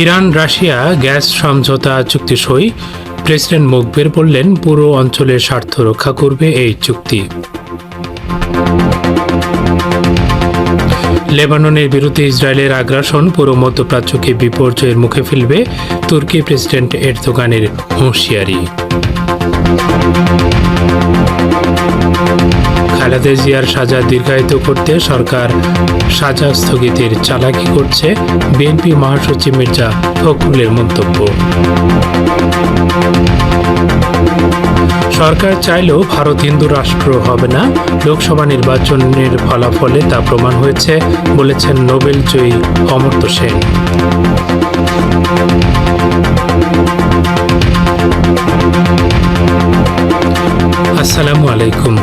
Iran, Russia, gas সমঝোতা চুক্তি সই। প্রেসিডেন্ট মুখবের বললেন পুরো অঞ্চলের স্বার্থ রক্ষা করবে এই চুক্তি। লেবাননের বিরুদ্ধে ইসরায়েলের আগ্রাসন, পুরো মধ্যপ্রাচ্যকে বিপর্যয়ের মুখে ফেলবে তুর্কি প্রেসিডেন্ট এরদোগানের হুঁশিয়ারি। খালেদা জিয়ার সাজা দীর্ঘায়িত করতে সরকার সাজা স্থগিতের চালাকি করছে বিএনপি মহাসচিব মির্জা ফখরুলের মন্তব্য। সরকার চাইলেও ভারত হিন্দু রাষ্ট্র হবে না। লোকসভা নির্বাচনের ফলাফলে তা প্রমাণ হয়েছে, বলেছেন নোবেল জয়ী অমর্ত্য সেন। আসসালামু আলাইকুম।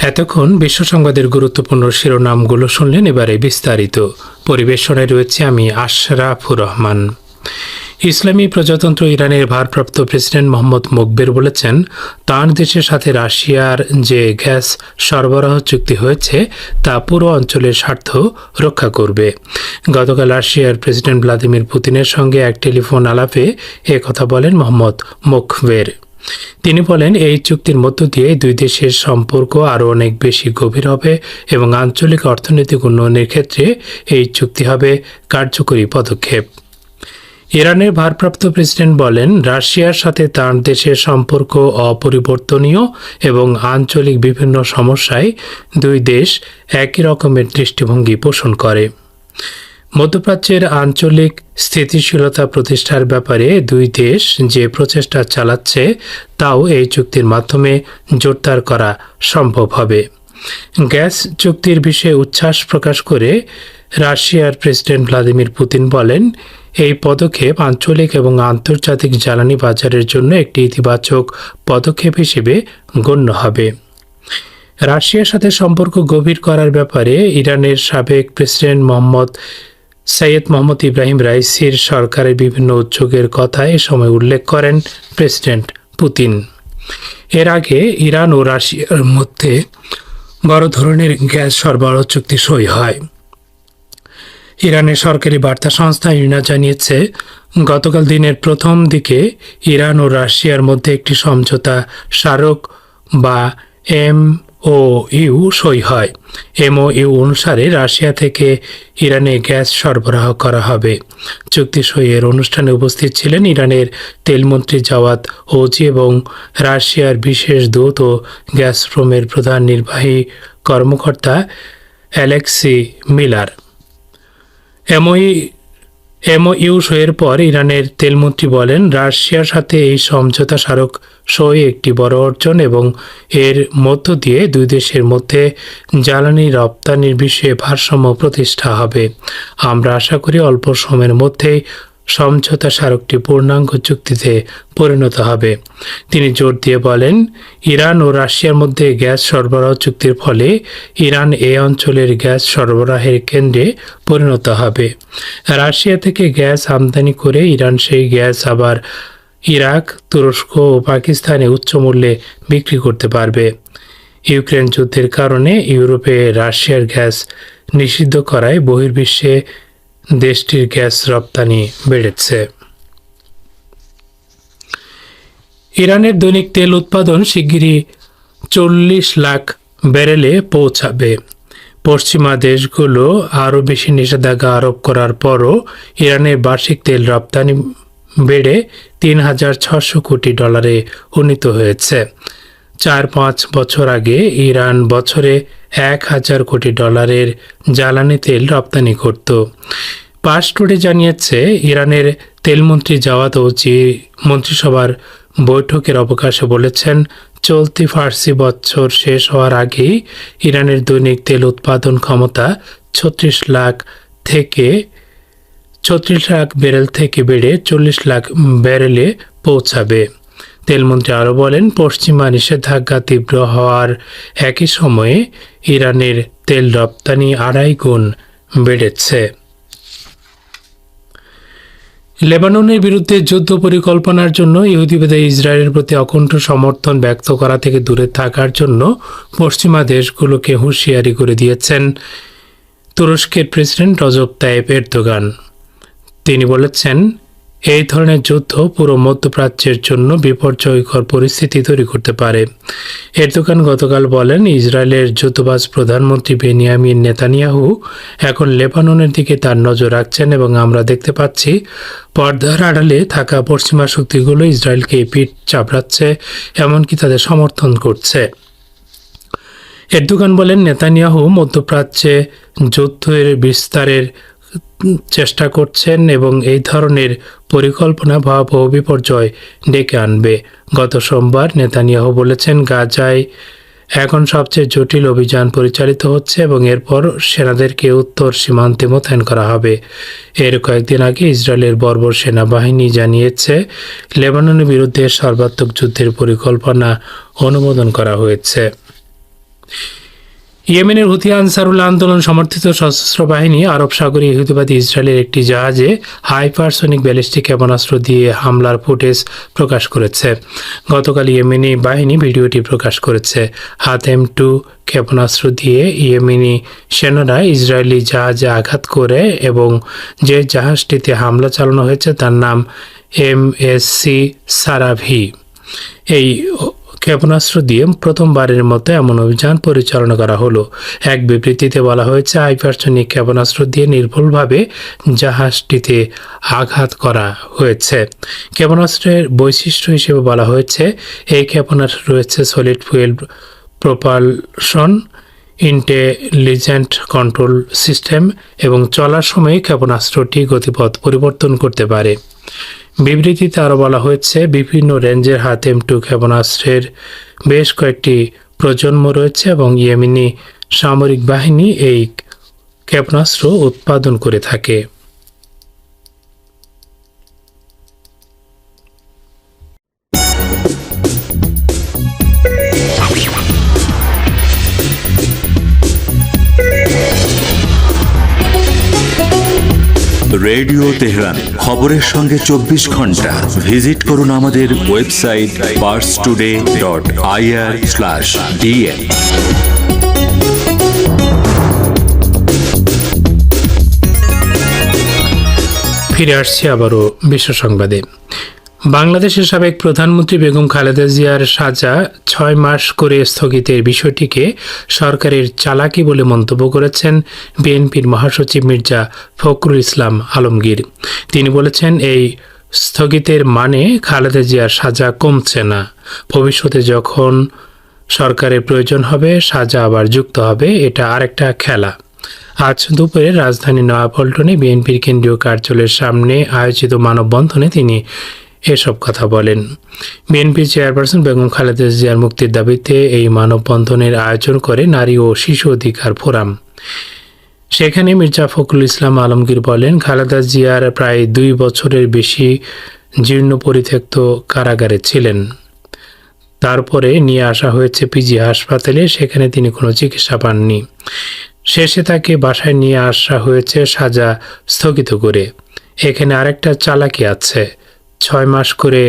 এতক্ষণ বিশ্ব সংবাদের গুরুত্বপূর্ণ শিরোনামগুলো শুনলেন এবারে বিস্তারিত। পরিবেশনায় রয়েছে আমি আশরাফুর রহমান। ইসলামী প্রজাতন্ত্র ইরানের ভারপ্রাপ্ত প্রেসিডেন্ট মোহাম্মদ মুকবের বলেছেন, তাঁর দেশের সাথে রাশিয়ার যে গ্যাস সরবরাহ চুক্তি হয়েছে, তা পুরো অঞ্চলের স্বার্থ রক্ষা করবে। গতকাল রাশিয়ার প্রেসিডেন্ট ভ্লাদিমির পুতিনের সঙ্গে এক টেলিফোন আলাপে কথা বলেন মোহাম্মদ মুখবের তিনি বলেন, এই চুক্তির মধ্য দিয়ে দুই দেশের সম্পর্ক আরও অনেক বেশি গভীর হবে এবং আঞ্চলিক অর্থনৈতিক উন্নয়নের ক্ষেত্রে এই চুক্তি হবে কার্যকরী পদক্ষেপ। ইরানের ভারপ্রাপ্ত প্রেসিডেন্ট বলেন, রাশিয়ার সাথে তার দেশের সম্পর্ক অপরিবর্তনীয় এবং আঞ্চলিক বিভিন্ন সমস্যায় দুই দেশ একই রকমের দৃষ্টিভঙ্গি পোষণ করে। মধ্যপ্রাচ্যের আঞ্চলিক স্থিতিশীলতা প্রতিষ্ঠার ব্যাপারে দুই দেশ যে প্রচেষ্টা চালাচ্ছে, তাও এই চুক্তির মাধ্যমে জোরদার করা সম্ভব হবে। গ্যাস চুক্তির বিষয়ে উচ্ছ্বাস প্রকাশ করে রাশিয়ার প্রেসিডেন্ট ভ্লাদিমির পুতিন বলেন, এই পদক্ষেপ আঞ্চলিক এবং আন্তর্জাতিক জ্বালানি বাজারের জন্য একটি ইতিবাচক পদক্ষেপ হিসেবে গণ্য হবে। রাশিয়ার সাথে সম্পর্ক গভীর করার ব্যাপারে ইরানের সাবেক president Mohammad Seyyed Mohammad Ebrahim রাইসির সরকারের বিভিন্ন উদ্যোগের কথা এ সময় উল্লেখ করেন প্রেসিডেন্ট পুতিন। এর আগে ইরান ও রাশিয়ার মধ্যে বড় ধরনের গ্যাস সরবরাহ চুক্তি সই হয়। ইরানের সরকারি বার্তা সংস্থা ইউনা জানিয়েছে, গতকাল দিনের প্রথম দিকে ইরান ও রাশিয়ার মধ্যে একটি সমঝোতা স্মারক বা এম ও ইউ সই হয়। এমও ইউ অনুসারে রাশিয়া থেকে ইরানে গ্যাস সরবরাহ করা হবে। চুক্তি সইয়ের অনুষ্ঠানে উপস্থিত ছিলেন ইরানের তেলমন্ত্রী জাওয়াদ ওজি এবং রাশিয়ার বিশেষ দূত ও গ্যাসপ্রোমের প্রধান নির্বাহী কর্মকর্তা অ্যালেক্সি মিলার। এমওই এমওইউ সইয়ের পর ইরানের তেলমন্ত্রী বলেন, রাশিয়ার সাথে এই সমঝোতা স্মারক সই একটি বড় অর্জন এবং এর মধ্য দিয়ে দুই দেশের মধ্যে জ্বালানি রপ্তানির বিষয়ে ভারসাম্য প্রতিষ্ঠা হবে। আমরা আশা করি অল্প সময়ের মধ্যেই সমঝোতা স্মারকটি পূর্ণাঙ্গ চুক্তিতে পরিণত হবে। তিনি জোর দিয়ে বলেন, ইরান ও রাশিয়ার মধ্যে গ্যাস সরবরাহ চুক্তির ফলে ইরান এ অঞ্চলের গ্যাস সরবরাহের কেন্দ্রে পরিণত হবে। রাশিয়া থেকে গ্যাস আমদানি করে ইরান সেই গ্যাস আবার ইরাক, তুরস্ক ও পাকিস্তানে উচ্চ মূল্যে বিক্রি করতে পারবে। ইউক্রেন যুদ্ধের কারণে ইউরোপে রাশিয়ার গ্যাস নিষিদ্ধ করায় বহির্বিশ্বে দেশটির গ্যাস রপ্তানি বেড়েছে। ইরানের দৈনিক তেল উৎপাদন শিগগিরই চল্লিশ লাখ ব্যারেলে পৌঁছাবে। পশ্চিমা দেশগুলো আরও বেশি নিষেধাজ্ঞা আরোপ করার পরও ইরানের বার্ষিক তেল রপ্তানি বেড়ে তিন হাজার ছশো কোটি ডলারে উন্নীত হয়েছে। চার পাঁচ বছর আগে ইরান বছরে এক হাজার কোটি ডলারের জ্বালানি তেল রপ্তানি করত। পাস টুডে জানিয়েছে, ইরানের তেলমন্ত্রী জাওয়াদ ওজি মন্ত্রিসভার বৈঠকের অবকাশে বলেছেন, চলতি ফার্সি বছর শেষ হওয়ার আগেই ইরানের দৈনিক তেল উৎপাদন ক্ষমতা ছত্রিশ লাখ থেকে, ছত্রিশ লাখ ব্যারেল থেকে বেড়ে চল্লিশ লাখ ব্যারেলে পৌঁছাবে। তেলমন্ত্রী আরও বলেন, পশ্চিমা নিষেধাজ্ঞা তীব্র হওয়ার একই সময়ে ইরানের তেল রপ্তানি আড়াই গুণ বেড়েছে। লেবাননের বিরুদ্ধে যুদ্ধ পরিকল্পনার জন্য ইহুদিবাদী ইসরায়েলের প্রতি অকুণ্ঠ সমর্থন ব্যক্ত করা থেকে দূরে থাকার জন্য পশ্চিমা দেশগুলোকে হুঁশিয়ারি করে দিয়েছেন তুরস্কের প্রেসিডেন্ট রজব তাইপ এরদোগান। তিনি বলেছেন এই ধরনের যুদ্ধ পুরো মধ্যপ্রাচ্যের জন্য বিপর্যয়কর পরিস্থিতি তৈরি করতে পারে। এরদোগান গতকাল বলেন, ইসরায়েলের যুদ্ধবাজ প্রধানমন্ত্রী বেনিয়ামিন নেতানিয়াহু এখন লেবাননের দিকে তার নজর রাখছেন এবং আমরা দেখতে পাচ্ছি, পর্দার আড়ালে থাকা পশ্চিমা শক্তিগুলো ইসরায়েলকে পিঠ চাপড়াচ্ছে, এমনকি তাদের সমর্থন করছে। এরদোগান বলেন, নেতানিয়াহু মধ্যপ্রাচ্যে যুদ্ধের বিস্তারের চেষ্টা করছেন এবং এই ধরনের পরিকল্পনা ভয়াবহ বিপর্যয় ডেকে আনবে। গত সোমবার নেতানিয়াহু বলেছেন, গাজায় এখন সবচেয়ে জটিল অভিযান পরিচালিত হচ্ছে এবং এরপর সেনাদেরকে উত্তর সীমান্তে মোতায়েন করা হবে। এর কয়েকদিন আগে ইসরায়েলের বর্বর সেনাবাহিনী জানিয়েছে, লেবাননের বিরুদ্ধে সর্বাত্মক যুদ্ধের পরিকল্পনা অনুমোদন করা হয়েছে। ইয়েমেনের হুথি আনসারুল্লাহ আন্দোলন সমর্থিত সশস্ত্র বাহিনী আরব সাগরে ইহুদিবাদী ইসরায়েলের একটি জাহাজে হাইপারসনিক ব্যালিস্টিক ক্ষেপণাস্ত্র দিয়ে হামলার ফুটেজ প্রকাশ করেছে। গতকাল ইয়েমেনি বাহিনী ভিডিওটি প্রকাশ করেছে। হাতেম টু ক্ষেপণাস্ত্র দিয়ে ইয়েমেনি সেনারা ইসরায়েলি জাহাজে আঘাত করে এবং যে জাহাজটিতে হামলা চালানো হয়েছে তার নাম এম এস সি সারাভি। এই ক্ষেপণাস্ত্র দিয়ে প্রথমবারের মতো এমন অভিযান পরিচালনা করা হলো। এক বিবৃতিতে বলা হয়েছে হাইপারসনিক ক্ষেপণাস্ত্র দিয়ে নির্ভুলভাবে জাহাজটিতে আঘাত করা হয়েছে। ক্ষেপণাস্ত্রের বৈশিষ্ট্য হিসেবে বলা হয়েছে, এই ক্ষেপণাস্ত্র রয়েছে solid fuel propulsion intelligent control system এবং চলার সময় ক্ষেপণাস্ত্রটি গতিপথ পরিবর্তন করতে পারে। বিবৃতিতে আরও বলা হয়েছে, বিভিন্ন রেঞ্জের হাতেম টু ক্ষেপণাস্ত্রের বেশ কয়েকটি প্রজন্ম রয়েছে এবং ইয়েমিনি সামরিক বাহিনী এই ক্ষেপণাস্ত্র উৎপাদন করে থাকে। রেডিও তেহরান, খবরের সঙ্গে চব্বিশ ঘণ্টা। ভিজিট করুন আমাদের website Pars today dot IR slash DN ফিরে আসছি আবারও বিশ্ব সংবাদে। বাংলাদেশের সাবেক প্রধানমন্ত্রী বেগম খালেদা জিয়ার সাজা ছয় মাস করে স্থগিতের বিষয়টিকে সরকারের চালাকি বলে মন্তব্য করেছেন বিএনপির মহাসচিব মির্জা ফখরুল ইসলাম আলমগীর। তিনি বলেছেন, এই স্থগিতের মানে খালেদা জিয়ার সাজা কমছে না। ভবিষ্যতে যখন সরকারের প্রয়োজন হবে, সাজা আবার যুক্ত হবে, এটা আরেকটা খেলা। আজ দুপুরে রাজধানী নয়াপল্টনে বিএনপির কেন্দ্রীয় কার্যালয়ের সামনে আয়োজিত মানববন্ধনে তিনি এসব কথা বলেন। বিএনপি চেয়ারপারসন বেগম খালেদা জিয়ার মুক্তির দাবিতে এই মানববন্ধনের আয়োজন করে নারী ও শিশু অধিকার ফোরাম। সেখানে মির্জা ফখরুল ইসলাম আলমগীর বলেন, খালেদা জিয়ার প্রায় দুই বছরের বেশি জীর্ণ পরিত্যক্ত কারাগারে ছিলেন। তারপরে নিয়ে আসা হয়েছে পিজি হাসপাতালে, সেখানে তিনি কোনো চিকিৎসা পাননি। শেষে তাকে বাসায় নিয়ে আসা হয়েছে সাজা স্থগিত করে। এখানে আরেকটা চালাকি আছে। ছয় মাস করে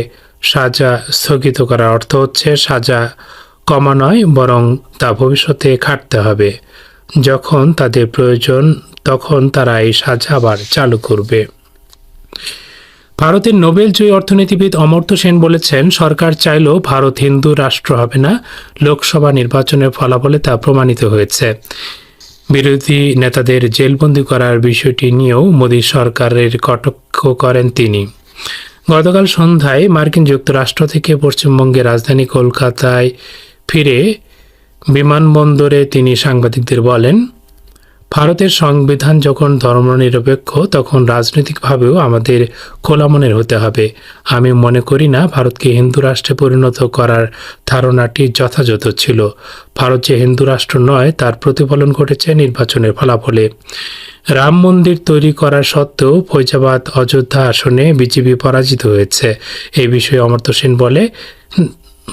সাজা স্থগিত করার অর্থ হচ্ছে সাজা কমা নয়, বরং তা ভবিষ্যতে খাটতে হবে। যখন তাদের প্রয়োজন, তখন তারা এই সাজা আবার চালু করবে। ভারতের নোবেল জয়ী অর্থনীতিবিদ অমর্ত্য সেন বলেছেন, সরকার চাইলেও ভারত হিন্দু রাষ্ট্র হবে না, লোকসভা নির্বাচনের ফলাফলে তা প্রমাণিত হয়েছে। বিরোধী নেতাদের জেলবন্দি করার বিষয়টি নিয়েও মোদী সরকারের কটাক্ষ করেন তিনি। গতকাল সন্ধ্যায় মার্কিন যুক্তরাষ্ট্র থেকে পশ্চিমবঙ্গের রাজধানী কলকাতায় ফিরে বিমানবন্দরে তিনি সাংবাদিকদের বলেন ভারতের সংবিধান যখন ধর্মনিরপেক্ষ, তখন রাজনৈতিকভাবেও আমাদের খোলামনের হতে হবে। আমি মনে করি না ভারতকে হিন্দু রাষ্ট্রে পরিণত করার ধারণাটি যথাযথ ছিল। ভারত যে হিন্দু রাষ্ট্র নয়, তার প্রতিফলন ঘটেছে নির্বাচনের ফলাফলে। রাম মন্দির তৈরি করা সত্ত্বেও ফৈজাবাদ অযোধ্যা আসনে বিজেপি পরাজিত হয়েছে। এই বিষয়ে অমর্ত্য সেন বলে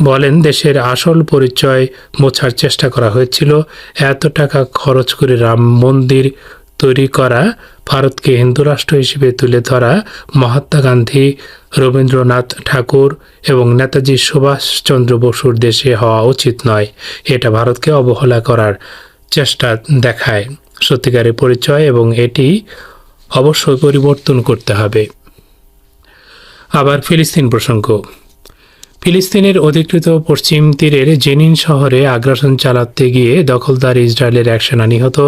বলেন, দেশের আসল পরিচয় মোছার চেষ্টা করা হয়েছিল। এত টাকা খরচ করে রাম মন্দির তৈরি করা, ভারতকে হিন্দু রাষ্ট্র হিসেবে তুলে ধরা, মহাত্মা গান্ধী, রবীন্দ্রনাথ ঠাকুর এবং নেতাজি সুভাষচন্দ্র বসুর দেশে হওয়া উচিত নয়। এটা ভারতকে অবহেলা করার চেষ্টা দেখায়। সত্যিকারের পরিচয় এবং এটি অবশ্যই পরিবর্তন করতে হবে। আবার ফিলিস্তিন প্রসঙ্গ। ফিলিস্তিনের অধিকৃত পশ্চিম তীরের জেনিন শহরে আগ্রাসন চালাতে গিয়ে দখলদার ইসরায়েলের এক সেনা নিহত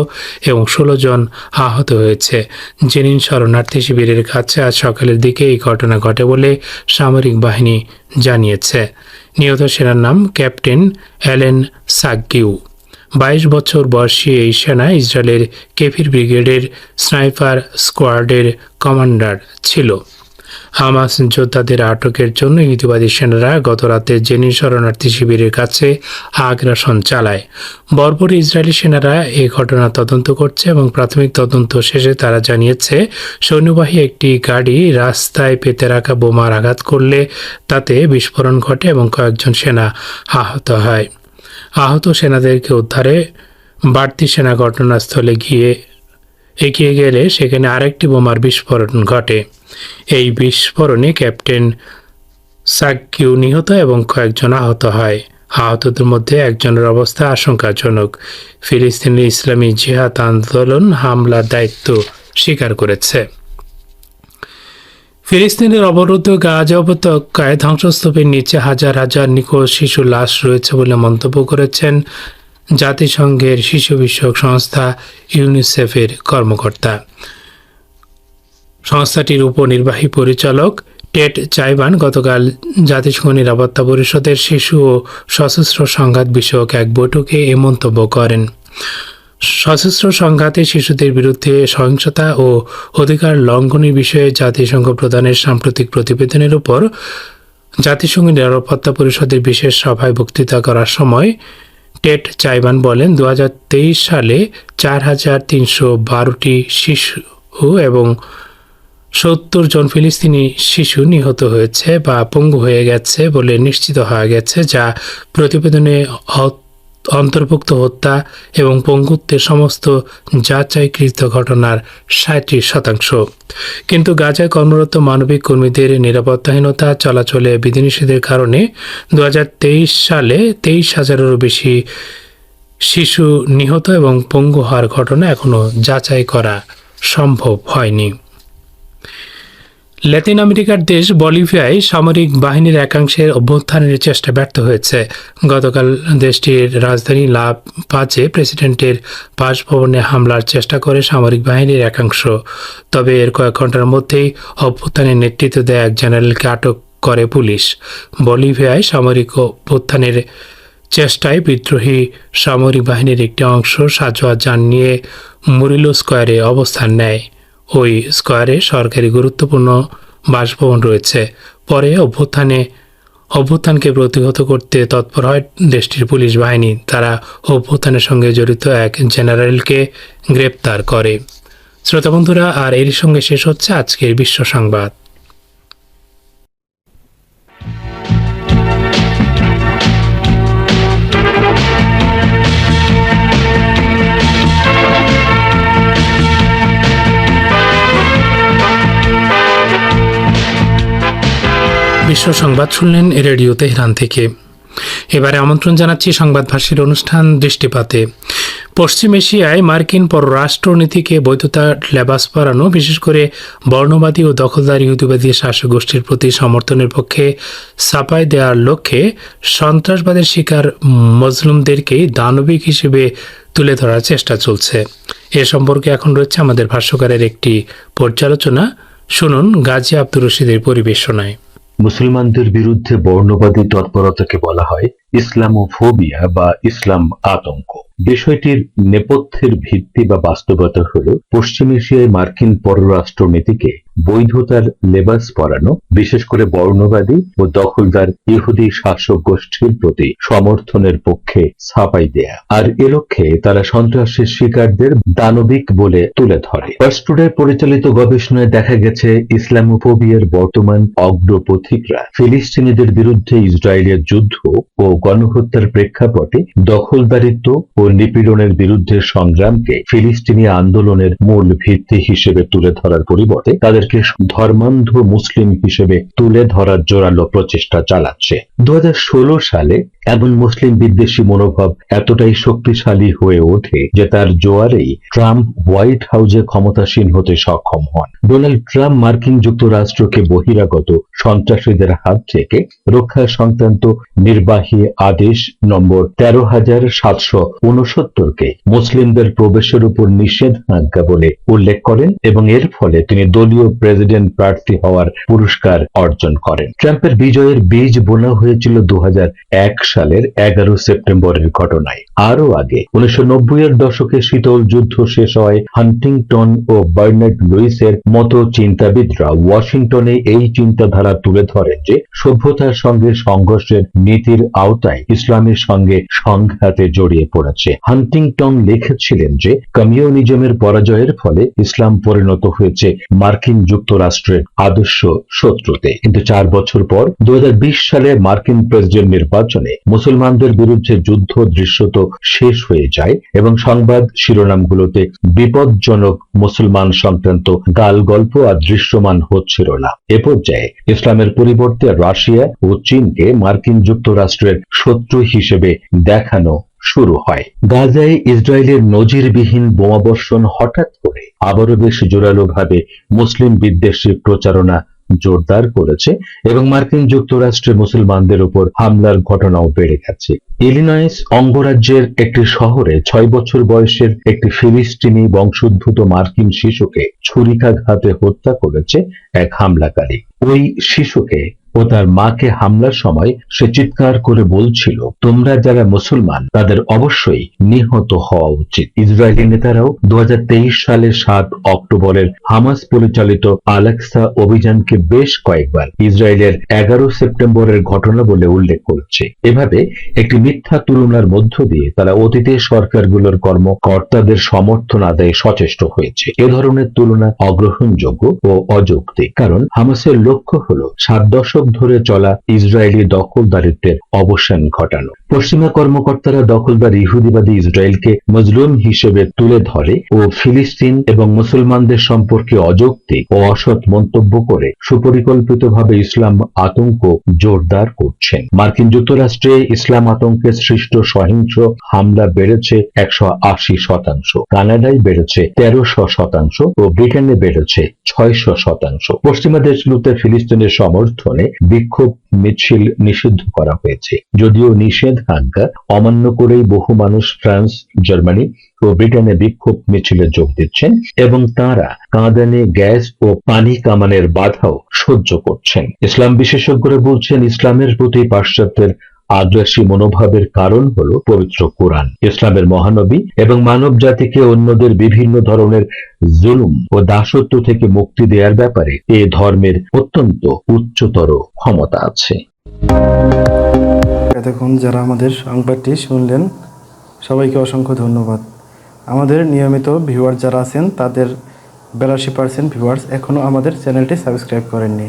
এবং ষোলো জন আহত হয়েছে। জেনিন শরণার্থী শিবিরের কাছে আজ সকালের দিকে এই ঘটনা ঘটে বলে সামরিক বাহিনী জানিয়েছে। নিহত সেনার নাম ক্যাপ্টেন অ্যালেন সাগিউ। বাইশ বছর বয়সী এই সেনা ইসরায়েলের কেফির ব্রিগেডের স্নাইপার স্কোয়াডের কমান্ডার ছিল। হামাস যোদ্ধাদের আটকের জন্য ইহুদিবাদী সেনারা গতরাতে জেনি শরণার্থী শিবিরের কাছে আগ্রাসন চালায়। বর্বর ইসরায়েলি সেনারা এই ঘটনা তদন্ত করছে এবং প্রাথমিক তদন্ত শেষে তারা জানিয়েছে, সৈন্যবাহী একটি গাড়ি রাস্তায় পেতে রাখা বোমার আঘাত করলে তাতে বিস্ফোরণ ঘটে এবং কয়েকজন সেনা আহত হয়। আহত সেনাদেরকে উদ্ধারে বাড়তি সেনা ঘটনাস্থলে গিয়ে এগিয়ে গেলে সেখানে আরেকটি বোমার বিস্ফোরণ ঘটে। এই বিস্ফোরণে ক্যাপ্টেন সাকিউ নিহত এবং কয়েকজন আহত হয়। আহতদের মধ্যে একজনের অবস্থা আশঙ্কাজনক। ফিলিস্তিনের ইসলামী জিহাদ আন্দোলন হামলার দায়িত্ব স্বীকার করেছে। ফিলিস্তিনের অবরুদ্ধ গাজা উপত্যকায় ধ্বংসস্তূপের নিচে হাজার হাজার নিখোঁজ শিশু লাশ রয়েছে বলে মন্তব্য করেছেন জাতিসংঘের শিশু বিষয়ক সংস্থা ইউনিসেফের কর্মকর্তা। সংস্থাটির উপনির্বাহী পরিচালক টেট চাইবান গতকাল জাতিসংঘ নিরাপত্তা পরিষদের শিশু ও সশস্ত্র সংঘাত বিষয়ক এক বৈঠকে এ মন্তব্য করেন। সশস্ত্র সংঘাতে শিশুদের বিরুদ্ধে সহিংসতা ও অধিকার লঙ্ঘনের বিষয়ে জাতিসংঘ প্রধানের সাম্প্রতিক প্রতিবেদনের উপর জাতিসংঘ নিরাপত্তা পরিষদের বিশেষ সভায় বক্তৃতা করার সময় টেট চাইবান বলেন দু হাজার তেইশ সালে চার হাজার তিনশো বারোটি শিশু এবং সত্তর জন ফিলিস্তিনি শিশু নিহত হয়েছে বা পঙ্গু হয়ে গেছে বলে নিশ্চিত হয়ে গেছে, যা প্রতিবেদনে অন্তর্ভুক্ত হত্যা এবং পঙ্গুত্বের সমস্ত যাচাইকৃত ঘটনার সাঁত্রিশ শতাংশ। কিন্তু গাজায় কর্মরত মানবিক কর্মীদের নিরাপত্তাহীনতা, চলাচলে বিধিনিষেধের কারণে দু হাজার তেইশ সালে তেইশ হাজারেরও বেশি শিশু নিহত এবং পঙ্গু হওয়ার ঘটনা এখনও যাচাই করা সম্ভব হয়নি। ল্যাতিন আমেরিকার দেশ বলিভিয়ায় সামরিক বাহিনীর একাংশের অভ্যুত্থানের চেষ্টা ব্যর্থ হয়েছে। গতকাল দেশটির রাজধানী লা পাচে প্রেসিডেন্টের বাসভবনে হামলার চেষ্টা করে সামরিক বাহিনীর একাংশ। তবে এর কয়েক ঘণ্টার মধ্যেই অভ্যুত্থানের নেতৃত্ব দেয় এক জেনারেলকে আটক করে পুলিশ। বলিভিয়ায় সামরিক অভ্যুত্থানের চেষ্টায় বিদ্রোহী সামরিক বাহিনীর একটি অংশ সাজোয়া যান নিয়ে মুরিলো স্কোয়ারে অবস্থান নেয়। ওই স্কোয়ারে সরকারি গুরুত্বপূর্ণ বাসভবন রয়েছে। পরে অভ্যুত্থানে, অভ্যুত্থানকে প্রতিহত করতে তৎপর হয় দেশটির পুলিশ বাহিনী। তারা অভ্যুত্থানের সঙ্গে জড়িত এক জেনারেলকে গ্রেপ্তার করে। শ্রোতা বন্ধুরা, আর এর সঙ্গে শেষ হচ্ছে আজকের বিশ্ব সংবাদ। বিশ্ব সংবাদ শুনলেন রেডিও তেহরান থেকে। এবারে আমন্ত্রণ জানাচ্ছি সংবাদ ভাষীর অনুষ্ঠান দৃষ্টিপাতে। পশ্চিম এশিয়ায় মার্কিন পররাষ্ট্রনীতিকে বৈধতা লেবাস পরানো, বিশেষ করে বর্ণবাদী ও দখলদার ইহুদিবাদী শাসক গোষ্ঠীর প্রতি সমর্থনের পক্ষে ছাপাই দেওয়ার লক্ষ্যে সন্ত্রাসবাদের শিকার মজলুমদেরকেই দানবিক হিসেবে তুলে ধরার চেষ্টা চলছে। এ সম্পর্কে এখন রয়েছে আমাদের ভাষ্যকারের একটি পর্যালোচনা। শুনুন গাজী আব্দুর রশিদের পরিবেশনায়। মুসলমানদের বিরুদ্ধে বর্ণবাদী তৎপরতাকে বলা হয় ইসলামোফোবিয়া বা ইসলাম আতঙ্ক। বিষয়টির নেপথ্যের ভিত্তি বা বাস্তবতা হল পশ্চিম এশিয়ায় মার্কিন পররাষ্ট্রনীতিকে বৈধতার লেবাস পরানো, বিশেষ করে বর্ণবাদী ও দখলদার ইহুদি শাসক গোষ্ঠীর প্রতি সমর্থনের পক্ষে ছাপাই দেয়া। আর এ লক্ষ্যে তারা সন্ত্রাসের শিকারদের দানবিক বলে তুলে ধরে। ফার্স্টুডে পরিচালিত গবেষণায় দেখা গেছে, ইসলামোফোবিয়ার বর্তমান অগ্রপথিকরা ফিলিস্তিনিদের বিরুদ্ধে ইসরায়েলের যুদ্ধ ও গণহত্যার প্রেক্ষাপটে দখলদারিত্ব ও নিপীড়নের বিরুদ্ধে সংগ্রামকে ফিলিস্তিনি আন্দোলনের মূল ভিত্তি হিসেবে তুলে ধরার পরিবর্তে তাদেরকে ধর্মান্ধ মুসলিম হিসেবে তুলে ধরার জোরালো প্রচেষ্টা চালাচ্ছে। দু হাজার ষোলো সালে এমন মুসলিম বিদ্বেষী মনোভাব এতটাই শক্তিশালী হয়ে ওঠে যে তার জোয়ারেই ট্রাম্প হোয়াইট হাউসে ক্ষমতাসীন হতে সক্ষম হন। ডোনাল্ড ট্রাম্প মার্কিন যুক্তরাষ্ট্রকে বহিরাগত সন্ত্রাসীদের হাত থেকে রক্ষা সংক্রান্ত নির্বাহী আদেশ নম্বর তেরো হাজার সাতশো উনসত্তরকে মুসলিমদের প্রবেশের উপর নিষেধাজ্ঞা বলে উল্লেখ করেন এবং এর ফলে তিনি দলীয় প্রেসিডেন্ট প্রার্থী হওয়ার পুরস্কার অর্জন করেন। ট্রাম্পের বিজয়ের বীজ বোনা হয়েছিল দু এক সালের এগারো সেপ্টেম্বরের ঘটনায়। আরও আগে, উনিশশো এর দশকে শীতল যুদ্ধ শেষ হয় হান্টিংটন ও বার্নার্ড লুইসের মতো চিন্তাবিদরা ওয়াশিংটনে এই চিন্তাধারা তুলে ধরেন যে, সভ্যতার সঙ্গে সংঘর্ষের নীতির আওতায় ইসলামের সঙ্গে সংঘাতে জড়িয়ে পড়েছে। হান্টিংটন লিখেছিলেন যে, কমিউনিজমের পরাজয়ের ফলে ইসলাম পরিণত হয়েছে মার্কিন যুক্তরাষ্ট্রের আদর্শ শত্রুতে। কিন্তু চার বছর পর দু হাজার বিশ সালে মার্কিন প্রেসিডেন্ট নির্বাচনে মুসলমানদের বিরুদ্ধে যুদ্ধ দৃশ্যত শেষ হয়ে যায় এবং সংবাদ শিরোনামগুলোতে বিপজ্জনক মুসলমান সংক্রান্ত গাল গল্প আর দৃশ্যমান হচ্ছিল না। এ পর্যায়ে ইসলামের পরিবর্তে রাশিয়া ও চীনকে মার্কিন যুক্তরাষ্ট্রের শত্রু হিসেবে দেখানো শুরু হয়। গাজায় ইসরায়েলের নজিরবিহীন বোমাবর্ষণ হঠাৎ করে আবারও বেশ জোরালোভাবে মুসলিম বিদ্বেষী প্রচারণা জোরদার করেছে এবং মার্কিন যুক্তরাষ্ট্রে মুসলমানদের উপর হামলার ঘটনাও বেড়ে গেছে। ইলিনয়েস অঙ্গরাজ্যের একটি শহরে ছয় বছর বয়সের একটি ফিলিস্তিনি বংশোদ্ভূত মার্কিন শিশুকে ছুরিকাঘাতে হত্যা করেছে এক হামলাকারী। ওই শিশুকে ও তার মাকে হামলার সময় সে চিৎকার করে বলছিল, তোমরা যারা মুসলমান, তাদের অবশ্যই নিহত হওয়া উচিত। ইসরায়েলি নেতারাও দু হাজার তেইশ সালের সাত অক্টোবরের হামাস পরিচালিত আলেক্সা অভিযানকে বেশ কয়েকবার ইসরায়েলের এগারো সেপ্টেম্বরের ঘটনা বলে উল্লেখ করছে। এভাবে একটি মিথ্যা তুলনার মধ্য দিয়ে তারা অতীতের সরকারগুলোর কর্মকর্তাদের সমর্থন আদায়ে সচেষ্ট হয়েছে। এ ধরনের তুলনা অগ্রহণযোগ্য ও অযৌক্তিক, কারণ হামাসের লক্ষ্য হল সাত দশক ধরে চলা ইসরায়েলি দখলদারিত্বের অবসান ঘটানো। পশ্চিমা কর্মকর্তারা দখলদার ইহুদিবাদী ইসরায়েলকে মজলুম হিসেবে তুলে ধরে ও ফিলিস্তিন এবং মুসলমানদের সম্পর্কে অযৌক্তিক ও অসৎ মন্তব্য করে সুপরিকল্পিতভাবে ইসলাম আতঙ্ক জোরদার করছেন। মার্কিন যুক্তরাষ্ট্রে ইসলাম আতঙ্কে সৃষ্ট সহিংস হামলা বেড়েছে একশো আশি শতাংশ, কানাডায় বেড়েছে তেরোশো শতাংশ ও ব্রিটেনে বেড়েছে ছয়শো শতাংশ। পশ্চিমা দেশগুলোতে ফিলিস্তিনের সমর্থনে বিক্ষোভ মিছিল নিষিদ্ধ করা হয়েছে। যদিও নিষেধাজ্ঞা অমান্য করেই বহু মানুষ ফ্রান্স, জার্মানি ও ব্রিটেনে বিক্ষোভ মিছিলে যোগ দিচ্ছেন এবং তারা কাঁদানে গ্যাস ও পানি কামানের বাধাও সহ্য করছেন। ইসলাম বিশেষজ্ঞরা বলছেন, ইসলামের প্রতি পাশ্চাত্যের আগ্রাসী মনোভাবের কারণ হল পবিত্র কোরআন। ইসলামের মহানবী এবং মানব জাতিকে অন্যদের বিভিন্ন ধরনের জুলুম ও দাসত্ব থেকে মুক্তি দেওয়ার ব্যাপারে এ ধর্মের অত্যন্ত উচ্চতর ক্ষমতা আছে। এতক্ষণ যারা আমাদের সংবাদটি শুনলেন, সবাইকে অসংখ্য ধন্যবাদ। আমাদের নিয়মিত ভিউয়ার যারা আছেন, তাদের বিরাশি পার্সেন্ট ভিউয়ার্স এখনও আমাদের চ্যানেলটি সাবস্ক্রাইব করেননি।